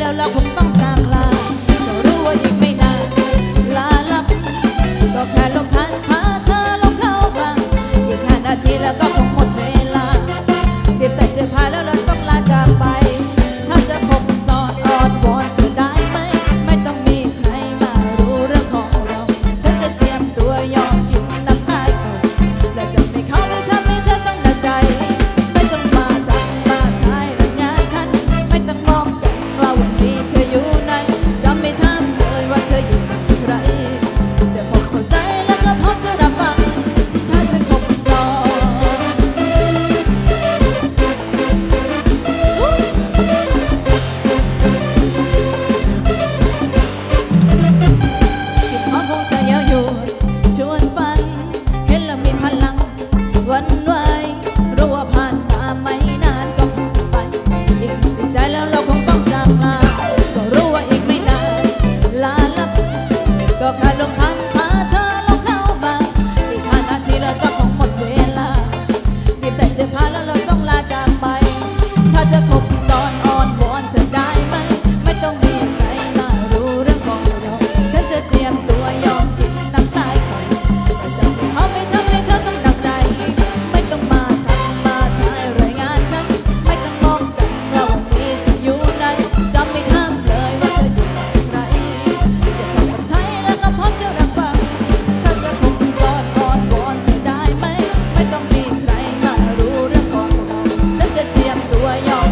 แล้วเราคงต้องจากลาก็รู้ว่าอีกไม่นานลาลับ ก็แค่ลมพัดพาเธอลงเข้าบ้าอีกห้านาทีแก็ difficult. 借度要。